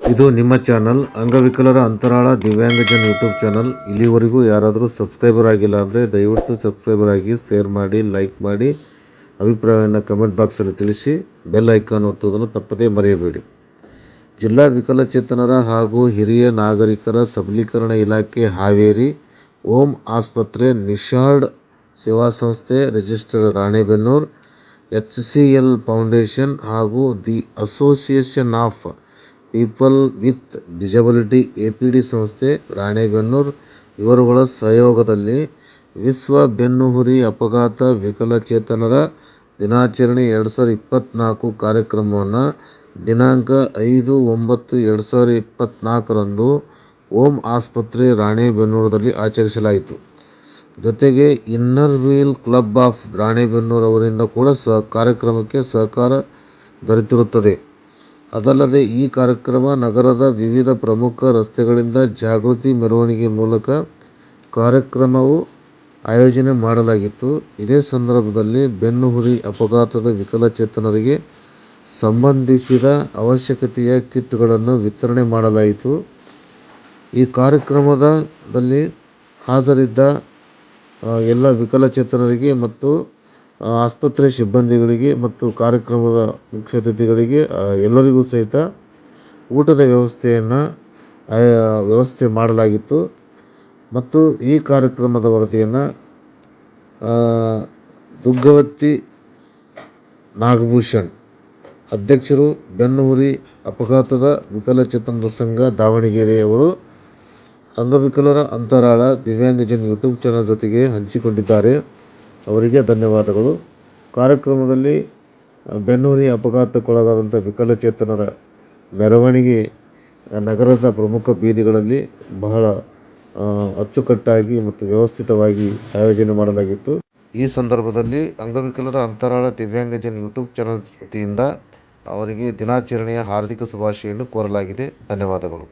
ಇದು ನಿಮ್ಮ ಚಾನಲ್ ಅಂಗವಿಕಲರ ಅಂತರಾಳ ದಿವ್ಯಾಂಗಜನ್ ಯೂಟ್ಯೂಬ್ ಚಾನಲ್. ಇಲ್ಲಿವರೆಗೂ ಯಾರಾದರೂ ಸಬ್ಸ್ಕ್ರೈಬರ್ ಆಗಿಲ್ಲ ಅಂದರೆ ದಯವಿಟ್ಟು ಸಬ್ಸ್ಕ್ರೈಬರ್ ಆಗಿ, ಶೇರ್ ಮಾಡಿ, ಲೈಕ್ ಮಾಡಿ, ಅಭಿಪ್ರಾಯವನ್ನು ಕಮೆಂಟ್ ಬಾಕ್ಸಲ್ಲಿ ತಿಳಿಸಿ, ಬೆಲ್ ಐಕಾನ್ ಒತ್ತುವುದನ್ನು ತಪ್ಪದೇ ಮರೆಯಬೇಡಿ. ಜಿಲ್ಲಾ ವಿಕಲಚೇತನರ ಹಾಗೂ ಹಿರಿಯ ನಾಗರಿಕರ ಸಬಲೀಕರಣ ಇಲಾಖೆ ಹಾವೇರಿ ಓಂ ಆಸ್ಪತ್ರೆ ನಿಶಾರ್ಡ್ ಸೇವಾ ಸಂಸ್ಥೆ register Ranebennur, H C L foundation ಹಾಗೂ the association of people with disability A P D ಸಂಸ್ಥೆ, ರಾಣೆಬೆನ್ನೂರು. ಇವರುಗಳ ಸಹಯೋಗದಲ್ಲಿ ವಿಶ್ವ ಬೆನ್ನುಹುರಿ ಅಪಘಾತ ವಿಕಲಚೇತನರ ದಿನಾಚರಣೆ ಎರಡು ಸಾವಿರದ ಇಪ್ಪತ್ತ್ನಾಲ್ಕು ಕಾರ್ಯಕ್ರಮವನ್ನು ದಿನಾಂಕ ಐದು ಒಂಬತ್ತು ಎರಡು ಸಾವಿರದ ಇಪ್ಪತ್ತ್ನಾಲ್ಕರಂದು ಓಂ ಆಸ್ಪತ್ರೆ, ರಾಣೆಬೆನ್ನೂರದಲ್ಲಿ ಆಚರಿಸಲಾಯಿತು. ಜೊತೆಗೆ inner wheel club of Ranebennur ಅವರಿಂದ ಕೂಡ ಸಹ ಕಾರ್ಯಕ್ರಮಕ್ಕೆ ಸಹಕಾರ ದೊರೆತಿರುತ್ತದೆ. ಅದಲ್ಲದೆ ಈ ಕಾರ್ಯಕ್ರಮ ನಗರದ ವಿವಿಧ ಪ್ರಮುಖ ರಸ್ತೆಗಳಿಂದ ಜಾಗೃತಿ ಮೆರವಣಿಗೆ ಮೂಲಕ ಕಾರ್ಯಕ್ರಮವು ಆಯೋಜನೆ ಮಾಡಲಾಗಿತ್ತು. ಇದೇ ಸಂದರ್ಭದಲ್ಲಿ ಬೆನ್ನುಹುರಿ ಅಪಘಾತದ ವಿಕಲಚೇತನರಿಗೆ ಸಂಬಂಧಿಸಿದ ಅವಶ್ಯಕತೆಯ ಕಿಟ್ಗಳನ್ನು ವಿತರಣೆ ಮಾಡಲಾಯಿತು. ಈ ಕಾರ್ಯಕ್ರಮದಲ್ಲಿ ಹಾಜರಿದ್ದ ಎಲ್ಲ ವಿಕಲಚೇತನರಿಗೆ ಮತ್ತು ಆಸ್ಪತ್ರೆ ಸಿಬ್ಬಂದಿಗಳಿಗೆ ಮತ್ತು ಕಾರ್ಯಕ್ರಮದ ಮುಖ್ಯ ಎಲ್ಲರಿಗೂ ಸಹಿತ ಊಟದ ವ್ಯವಸ್ಥೆಯನ್ನು ವ್ಯವಸ್ಥೆ ಮಾಡಲಾಗಿತ್ತು. ಮತ್ತು ಈ ಕಾರ್ಯಕ್ರಮದ ವರದಿಯನ್ನು ದುಗ್ಗವತ್ತಿ ನಾಗಭೂಷಣ್, ಅಧ್ಯಕ್ಷರು ಬೆನ್ನುಹುರಿ ಅಪಘಾತದ ವಿಕಲಚೇತನ ಸಂಘ ದಾವಣಗೆರೆಯವರು, ಅಂಗವಿಕಲರ ಅಂತರಾಳ ದಿವ್ಯಾಂಗಜನ್ ಯೂಟ್ಯೂಬ್ ಚಾನಲ್ ಜೊತೆಗೆ ಹಂಚಿಕೊಂಡಿದ್ದಾರೆ. ಅವರಿಗೆ ಧನ್ಯವಾದಗಳು. ಕಾರ್ಯಕ್ರಮದಲ್ಲಿ ಬೆನ್ನುಹುರಿ ಅಪಘಾತಕ್ಕೊಳಗಾದಂಥ ವಿಕಲಚೇತನರ ಮೆರವಣಿಗೆ ನಗರದ ಪ್ರಮುಖ ಬೀದಿಗಳಲ್ಲಿ ಬಹಳ ಅಚ್ಚುಕಟ್ಟಾಗಿ ಮತ್ತು ವ್ಯವಸ್ಥಿತವಾಗಿ ಆಯೋಜನೆ ಮಾಡಲಾಗಿತ್ತು. ಈ ಸಂದರ್ಭದಲ್ಲಿ ಅಂಗವಿಕಲರ ಅಂತರಾಳ ದಿವ್ಯಾಂಗಜನ್ ಯೂಟ್ಯೂಬ್ ಚಾನಲ್ ವತಿಯಿಂದ ಅವರಿಗೆ ದಿನಾಚರಣೆಯ ಹಾರ್ದಿಕ ಶುಭಾಶಯನ್ನು ಕೋರಲಾಗಿದೆ. ಧನ್ಯವಾದಗಳು.